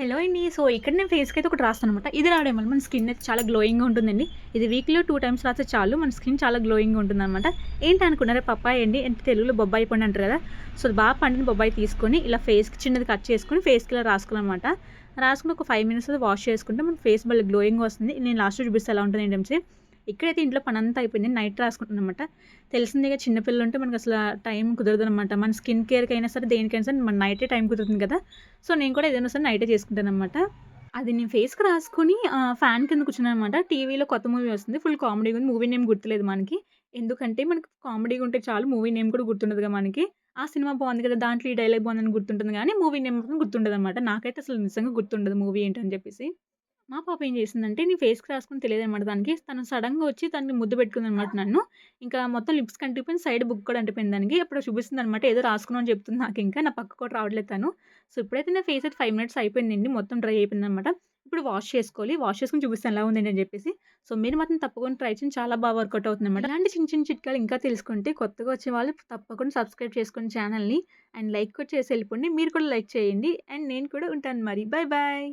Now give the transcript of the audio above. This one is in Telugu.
హలో అండి. సో, ఇక్కడ నేను ఫేస్‌కైతే ఒకటి రాస్తాను అనమాట ఇది రావడం వల్ల మన స్కిన్ అయితే చాలా గ్లోయింగ్‌గా ఉంటుందండి. ఇది వీక్‌లో టూ టైమ్స్ రాస్తే చాలు మన స్కిన్ చాలా గ్లోయింగ్‌గా ఉంటుందనమాట. ఏంటి అనుకున్నారా పప్పాయి అండి. అంటే తెలుగులో బొబ్బాయి పండు అంటారు కదా! సో, బాగా పండిన బొబ్బాయి తీసుకొని ఇలా ఫేస్‌కి చిన్నది కట్ చేసుకొని ఫేస్‌కి ఇలా రాసుకోవాలన్నమాట రాసుకుని ఒక ఫైవ్ మినిట్స్ వాష్ చేసుకుంటే మన ఫేస్ మళ్ళీ గ్లోయింగ్‌గా వస్తుంది. నేను లాస్ట్ చూపిస్తే ఎలా ఉంటుంది ఏంటంటే ఇక్కడైతే ఇంట్లో పని అంతా అయిపోయింది. నైట్ రాసుకుంటున్నాను అనమాట తెలిసిందిగా చిన్నపిల్లలు ఉంటే మనకు అసలు టైం కుదరదు అనమాట మన స్కిన్ కేర్‌కైనా సరే, దేనికైనా సరే మన నైటే టైం కుదురుతుంది కదా! సో, నేను కూడా ఏదైనా సరే నైటే చేసుకుంటాననమాట. అది నేను ఫేస్‌కి రాసుకొని ఫ్యాన్ కింద కూర్చున్నాననమాట. టీవీలో కొత్త మూవీ వస్తుంది. ఫుల్ కామెడీగా ఉంది. మూవీ నేమ్ గుర్తులేదు మనకి. ఎందుకంటే మనకి కామెడీగా ఉంటే చాలు మూవీ నేమ్ కూడా గుర్తుండదుగా మనకి. ఆ సినిమా బాగుంది కదా! దాంట్లో ఈ డైలాగ్ బాగుందని గుర్తుంటుంది కానీ మూవీ నేమ్ మాత్రం గుర్తుండదనమాట. నాకైతే అసలు నిజంగా గుర్తుండదు మూవీ ఏంటని చెప్పేసి. మా పాప ఏం చేసిందంటే నేను ఫేస్‌కి రాసుకుని తెలియదనమాట దానికి. తను సడన్గా వచ్చి తనని ముద్దు పెట్టుకుందనమాట నన్ను. ఇంకా మొత్తం లిప్స్ కంటిపోయింది సైడ్ బుక్ కూడా అంటిపోయింది దానికి. అప్పుడు చూపిస్తుందనమాట. ఏదో రాసుకున్నాను అని చెప్తుంది ఇంకా నా పక్కకు కూడా రావట్లేదు తను. సో, ఇప్పుడైతే నా ఫేస్ అయితే ఫైవ్ మినిట్స్ అయిపోయిందండి. మొత్తం డ్రై అయిపోయిందనమాట. ఇప్పుడు వాష్ చేసుకోవాలి. వాష్ చేసుకుని చూపిస్తాను ఎలా ఉందండి అని చెప్పేసి. సో, మీరు మాత్రం తప్పకుండా ట్రై చేయండి. చాలా బాగా వర్కౌట్ అవుతుందనమాట. ఇలాంటి చిన్న చిన్న చిట్కాలు ఇంకా తెలుసుకుంటే కొత్తగా వచ్చే వాళ్ళు తప్పకుండా సబ్స్క్రైబ్ చేసుకుని ఛానల్‌ని. అండ్ లైక్ కూడా చేసి వెళ్ళిపోండి. మీరు కూడా లైక్ చేయండి. అండ్ నేను కూడా ఉంటాను మరి. Bye bye.